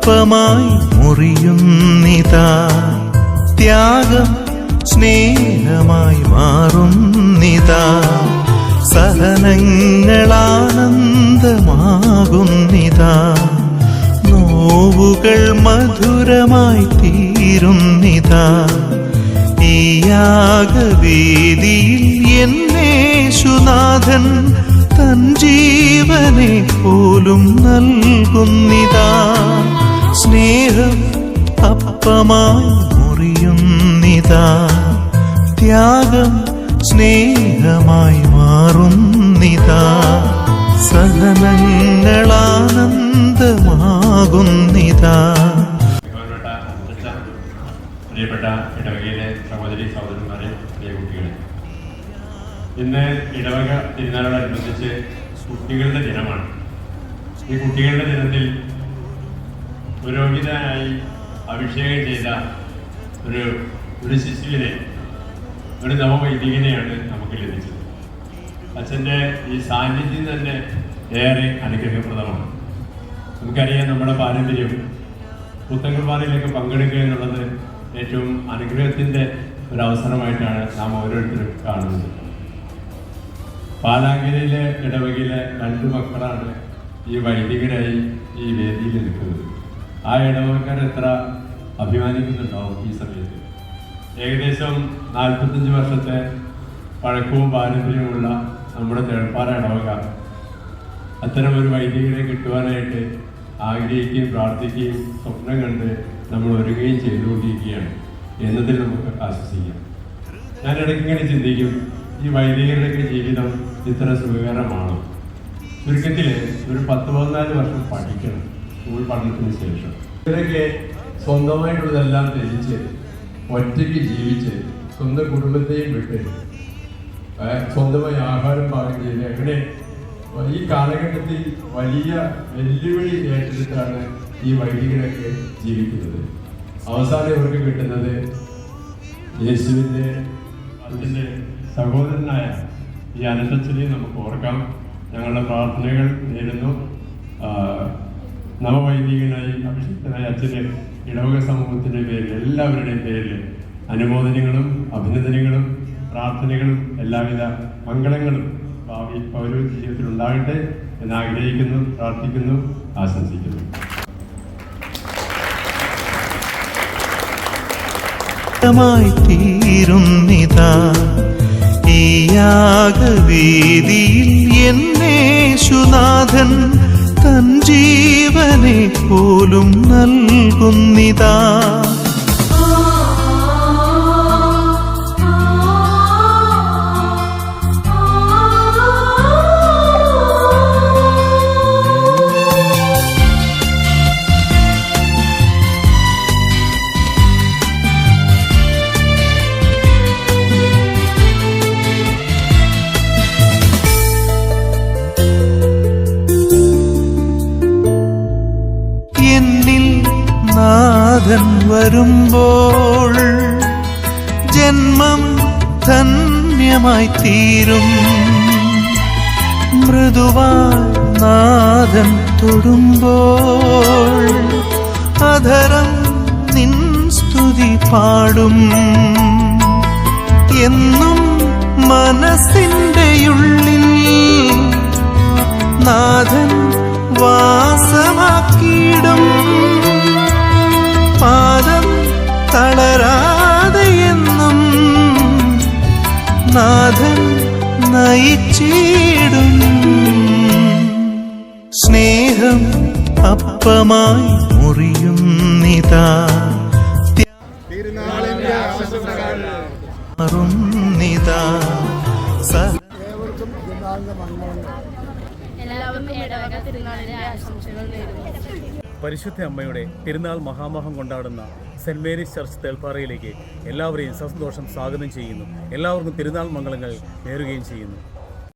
അപ്പമായി മുറിയുന്നിതാ. ത്യാഗം സ്നേഹമായി മാറുന്നിതാ. സഹനങ്ങളാനന്ദമാകുന്നിതാ. നോവുകൾ മധുരമായി തീരുന്നിതാ. ഈ യാഗവേദിയിൽ എന്നേശുനാഥൻ തൻ ജീവനെ പോലും നൽകുന്നിതാ. സ്നേഹം അപ്പമായി മുറിയുന്നിതാ ത്യാഗം സ്നേഹമായി മാറുന്നിതാ. സഹനങ്ങളാനന്ദമാകുന്നിതാ. പ്രിയപ്പെട്ട ഇടവകയിലെ സഹോദരി സഹോദരന്മാരെ പ്രിയ കുട്ടികളെ. ഇന്ന് ഇടവക തിരുനാളോടനുബന്ധിച്ച് കുട്ടികളുടെ ദിനമാണ്. ഈ കുട്ടികളുടെ ദിനത്തിൽ പുരോഹിതനായി അഭിഷേകം ചെയ്ത ഒരു ഒരു ശിശുവിനെ ഒരു നവവൈദികനെയാണ് നമുക്ക് ലഭിച്ചത്. അച്ഛന്റെ ഈ സാന്നിധ്യം തന്നെ ഏറെ അനുഗ്രഹപ്രദമാണ്. നമുക്കറിയാം നമ്മുടെ പാരമ്പര്യം പുത്തൻകുർബാനയിലേക്ക് പങ്കെടുക്കുക എന്നുള്ളത് ഏറ്റവും അനുഗ്രഹത്തിന്റെ ഒരു അവസരമായിട്ടാണ് നാം ഓരോരുത്തരും കാണുന്നത്. പാലാങ്കരയിലെ ഇടവകയിലെ രണ്ട് മക്കളാണ് ഈ വൈദികരായി ഈ വേദിയിൽ നിൽക്കുന്നത്. ആ ഇടവകക്കാർ എത്ര അഭിമാനിക്കുന്നുണ്ടാവും ഈ സമയത്ത്? ഏകദേശം നാൽപ്പത്തഞ്ച് വർഷത്തെ പഴക്കവും പാരമ്പര്യവുമുള്ള നമ്മുടെ തേൾപ്പാറ ഇടവക. അത്തരം ഒരു വൈദികരെ കിട്ടുവാനായിട്ട് ആഗ്രഹിക്കുകയും പ്രാർത്ഥിക്കുകയും സ്വപ്നം കണ്ട് നമ്മൾ ഒരുങ്ങുകയും ചെയ്തുകൊണ്ടിരിക്കുകയാണ്. എന്നതിൽ നമുക്ക് ആശ്വസിക്കാം. ഞാൻ ഇടയ്ക്ക് ഇങ്ങനെ ചിന്തിക്കും ഈ വൈദികരുടെയൊക്കെ ജീവിതം ഇത്ര സുഖകരമാണോ? ചുരുക്കത്തിൽ ഒരു പത്ത് പതിനാല് വർഷം പഠിക്കണം. സ്കൂൾ പഠനത്തിന് ശേഷം. ഇവരൊക്കെ സ്വന്തമായിട്ടുള്ളതെല്ലാം ത്യജിച്ച് ഒറ്റയ്ക്ക് ജീവിച്ച് സ്വന്തം കുടുംബത്തെയും വിട്ട് സ്വന്തമായി ആഹാരം പാകം ചെയ്ത് അങ്ങനെ ഈ കാലഘട്ടത്തിൽ വലിയ വെല്ലുവിളി ഏറ്റെടുത്താണ് ഈ വൈദികരൊക്കെ ജീവിക്കുന്നത്. അവസാനം ഇവർക്ക് കിട്ടുന്നത് യേശുവിന്റെ അതിന്റെ സഹോദരനായ ഈ അനന്തച്ചനെ നമുക്ക് ഓർക്കാം. ഞങ്ങളുടെ പ്രാർത്ഥനകൾ നേരുന്നു. നവവൈദികനായി അഭിഷിക്തനായ അച്ഛന് ഇടവക സമൂഹത്തിന്റെ പേരിൽ എല്ലാവരുടെയും പേരിൽ അനുമോദനങ്ങളും അഭിനന്ദനങ്ങളും പ്രാർത്ഥനകളും എല്ലാവിധ മംഗളങ്ങളും ഭാവി പൗരവ ജീവിതത്തിൽ ഉണ്ടാകട്ടെ എന്ന് ആഗ്രഹിക്കുന്നു പ്രാർത്ഥിക്കുന്നു ആശംസിക്കുന്നു. മായി തീരുന്നിതാ ഈ യാഗവേദിയിൽ എന്നേശുനാഥൻ തൻ ജീവനെ പോലും നൽകുന്നിതാ. നാഥൻ വരുമ്പോൾ ജന്മം ധന്യമായി തീരും. മൃദുവായി നാഥൻ തൊടുമ്പോൾ അധരം നിൻ സ്തുതി പാടും. എന്നും മനസ്സിന്റെ നയിച്ചിടും സ്നേഹം അപ്പമായി മുറിയുന്നിതാ. മാറുന്നിതാ. എല്ലാവർക്കും ഇടവക തിരുനാളിന്റെ ആശംസകൾ നേരുന്നു. പരിശുദ്ധ അമ്മയുടെ തിരുനാൾ മഹാമഹം കൊണ്ടാടുന്ന സെന്റ് മേരീസ് ചർച്ച് തേൽപ്പാറയിലേക്ക് എല്ലാവരെയും സന്തോഷം സ്വാഗതം ചെയ്യുന്നു. എല്ലാവർക്കും തിരുനാൾ മംഗളങ്ങൾ നേരുകയും ചെയ്യുന്നു.